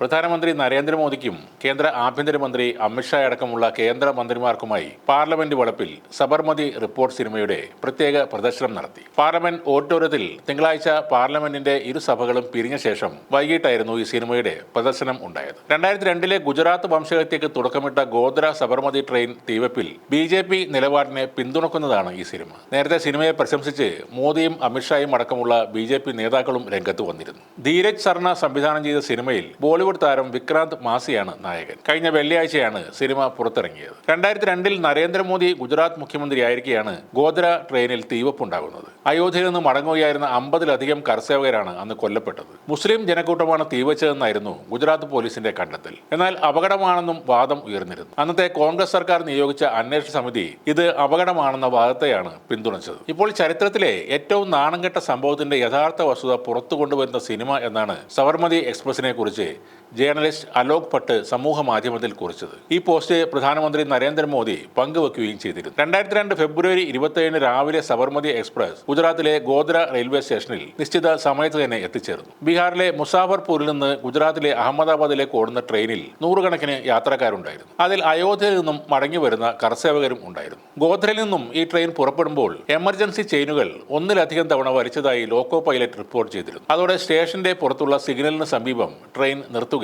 പ്രധാനമന്ത്രി നരേന്ദ്രമോദിക്കും കേന്ദ്ര ആഭ്യന്തരമന്ത്രി അമിത്ഷാ അടക്കമുള്ള കേന്ദ്ര മന്ത്രിമാർക്കുമായി പാർലമെന്റ് വളപ്പിൽ സബർമതി റിപ്പോർട്ട് സിനിമയുടെ പ്രത്യേക പ്രദർശനം നടത്തി. പാർലമെന്റ് ഓഡിറ്റോറിയത്തിൽ തിങ്കളാഴ്ച പാർലമെന്റിന്റെ ഇരു സഭകളും പിരിഞ്ഞ ശേഷം വൈകിട്ടായിരുന്നു ഈ സിനിമയുടെ പ്രദർശനം ഉണ്ടായത്. രണ്ടായിരത്തി രണ്ടിലെ ഗുജറാത്ത് വംശഹത്യക്ക് തുടക്കമിട്ട ഗോദ്ര സബർമതി ട്രെയിൻ തീവപ്പിൽ ബി ജെ പി നിലപാടിനെ പിന്തുണക്കുന്നതാണ് ഈ സിനിമ. നേരത്തെ സിനിമയെ പ്രശംസിച്ച് മോദിയും അമിത്ഷായും അടക്കമുള്ള ബി നേതാക്കളും രംഗത്ത് വന്നിരുന്നു. ധീരജ് സർണ സംവിധാനം ചെയ്ത സിനിമയിൽ ബോളിവുഡ് താരം വിക്രാന്ത് മാസിയാണ് നായകൻ. കഴിഞ്ഞ വെള്ളിയാഴ്ചയാണ് സിനിമ പുറത്തിറങ്ങിയത്. രണ്ടായിരത്തി രണ്ടിൽ നരേന്ദ്രമോദി ഗുജറാത്ത് മുഖ്യമന്ത്രിയായിരിക്കെയാണ് ഗോദ്ര ട്രെയിനിൽ തീവപ്പുണ്ടാകുന്നത് അയോധ്യയിൽ നിന്ന് മടങ്ങുകയായിരുന്ന അമ്പതിലധികം കർസേവകരാണ് അന്ന് കൊല്ലപ്പെട്ടത്. മുസ്ലിം ജനക്കൂട്ടമാണ് തീവച്ചതെന്നായിരുന്നു ഗുജറാത്ത് പോലീസിന്റെ കണ്ടെത്തൽ. എന്നാൽ അപകടമാണെന്നും വാദം ഉയർന്നിരുന്നു. അന്നത്തെ കോൺഗ്രസ് സർക്കാർ നിയോഗിച്ച അന്വേഷണ സമിതി ഇത് അപകടമാണെന്ന വാദത്തെയാണ് പിന്തുണച്ചത്. ഇപ്പോൾ ചരിത്രത്തിലെ ഏറ്റവും നാണംകെട്ട സംഭവത്തിന്റെ യഥാർത്ഥ വസ്തുത പുറത്തു കൊണ്ടുവരുന്ന സിനിമ എന്നാണ് സബർമതി എക്സ്പ്രസിനെ കുറിച്ച് ജേർണലിസ്റ്റ് അലോക് ഭട്ട് സമൂഹ മാധ്യമത്തിൽ കുറിച്ചത്. ഈ പോസ്റ്റ് പ്രധാനമന്ത്രി നരേന്ദ്രമോദി പങ്കുവെക്കുകയും ചെയ്തിരുന്നു. രണ്ടായിരത്തി രണ്ട് ഫെബ്രുവരി ഇരുപത്തിയേഴിന് രാവിലെ സബർമതി എക്സ്പ്രസ് ഗുജറാത്തിലെ ഗോദ്ര റെയിൽവേ സ്റ്റേഷനിൽ നിശ്ചിത സമയത്ത് തന്നെ എത്തിച്ചേർന്നു. ബീഹാറിലെ മുസാഫർപൂരിൽ നിന്ന് ഗുജറാത്തിലെ അഹമ്മദാബാദിലേക്ക് ഓടുന്ന ട്രെയിനിൽ നൂറുകണക്കിന് യാത്രക്കാരുണ്ടായിരുന്നു. അതിൽ അയോധ്യയിൽ നിന്നും മടങ്ങി വരുന്ന കർസേവകരും ഉണ്ടായിരുന്നു. ഗോദ്രയിൽ നിന്നും ഈ ട്രെയിൻ പുറപ്പെടുമ്പോൾ എമർജൻസി ചെയിനുകൾ ഒന്നിലധികം തവണ വലിച്ചതായി ലോക്കോ പൈലറ്റ് റിപ്പോർട്ട് ചെയ്തിരുന്നു. അതോടെ സ്റ്റേഷന്റെ പുറത്തുള്ള സിഗ്നലിന് സമീപം ട്രെയിൻ നിർത്തുകയായിരുന്നു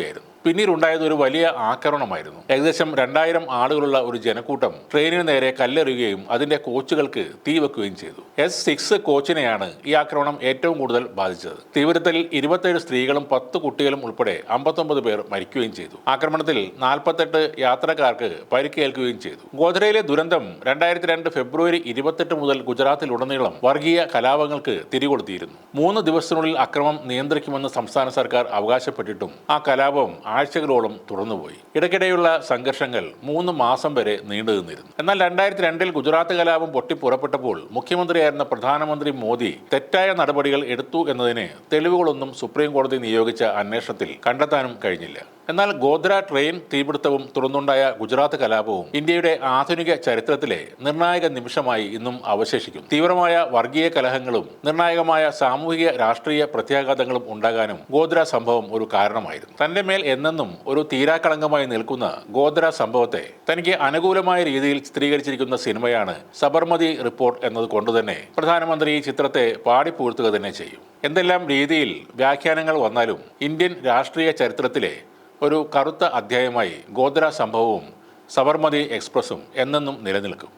പിന്നീട് ഉണ്ടായത് ഒരു വലിയ ആക്രമണമായിരുന്നു. ഏകദേശം രണ്ടായിരം ആളുകളുള്ള ഒരു ജനക്കൂട്ടം ട്രെയിനിന് നേരെ കല്ലെറിയുകയും അതിന്റെ കോച്ചുകൾക്ക് തീ വെക്കുകയും ചെയ്തു. എസ് സിക്സ് കോച്ചിനെയാണ് ഈ ആക്രമണം ഏറ്റവും കൂടുതൽ ബാധിച്ചത്. തീവ്രത്തിൽ ഇരുപത്തേഴ് സ്ത്രീകളും പത്ത് കുട്ടികളും ഉൾപ്പെടെ അമ്പത്തൊമ്പത് പേർ മരിക്കുകയും ചെയ്തു. ആക്രമണത്തിൽ നാൽപ്പത്തെട്ട് യാത്രക്കാർക്ക് പരിക്കേൽക്കുകയും ചെയ്തു. ഗോധ്രയിലെ ദുരന്തം രണ്ടായിരത്തി രണ്ട് ഫെബ്രുവരി ഇരുപത്തെട്ട് മുതൽ ഗുജറാത്തിൽ ഗുജറാത്തിലുടനീളം വർഗീയ കലാപങ്ങൾക്ക് തിരികൊളുത്തിയിരുന്നു. മൂന്ന് ദിവസത്തിനുള്ളിൽ അക്രമം നിയന്ത്രിക്കുമെന്ന് സംസ്ഥാന സർക്കാർ അവകാശപ്പെട്ടിട്ടും ആ കലാപം ആഴ്ചകളോളം തുടർന്നുപോയി. ഇടയ്ക്കിടെയുള്ള സംഘർഷങ്ങൾ മൂന്ന് മാസം വരെ നീണ്ടു നിന്നിരുന്നു. എന്നാൽ രണ്ടായിരത്തി രണ്ടിൽ ഗുജറാത്ത് കലാപം പൊട്ടിപ്പുറപ്പെട്ടപ്പോൾ മുഖ്യമന്ത്രിയായിരുന്ന പ്രധാനമന്ത്രി മോദി തെറ്റായ നടപടികൾ എടുത്തു എന്നതിന് തെളിവുകളൊന്നും സുപ്രീം കോടതി നിയോഗിച്ച അന്വേഷണത്തിൽ കണ്ടെത്താനും കഴിഞ്ഞില്ല. എന്നാൽ ഗോദ്ര ട്രെയിൻ തീപിടുത്തവും തുടർന്നുണ്ടായ ഗുജറാത്ത് കലാപവും ഇന്ത്യയുടെ ആധുനിക ചരിത്രത്തിലെ നിർണായക നിമിഷമായി ഇന്നും അവശേഷിക്കും. തീവ്രമായ വർഗീയ കലഹങ്ങളും നിർണായകമായ സാമൂഹിക രാഷ്ട്രീയ പ്രത്യാഘാതങ്ങളും ഉണ്ടാകാനും ഗോദ്ര സംഭവം ഒരു കാരണമായിരുന്നു. തന്റെ മേൽ എന്നെന്നും ഒരു തീരാക്കളങ്കമായി നിൽക്കുന്ന ഗോദ്ര സംഭവത്തെ തനിക്ക് അനുകൂലമായ രീതിയിൽ ചിത്രീകരിച്ചിരിക്കുന്ന സിനിമയാണ് സബർമതി റിപ്പോർട്ട് എന്നത് കൊണ്ടുതന്നെ പ്രധാനമന്ത്രി ഈ ചിത്രത്തെ പാടിപ്പൂഴ്ത്തുക തന്നെ ചെയ്യും. എന്തെല്ലാം രീതിയിൽ വ്യാഖ്യാനങ്ങൾ വന്നാലും ഇന്ത്യൻ രാഷ്ട്രീയ ചരിത്രത്തിലെ ഒരു കറുത്ത അധ്യായമായി ഗോദ്ര സംഭവവും സബർമതി എക്സ്പ്രസും എന്നെന്നും നിലനിൽക്കും.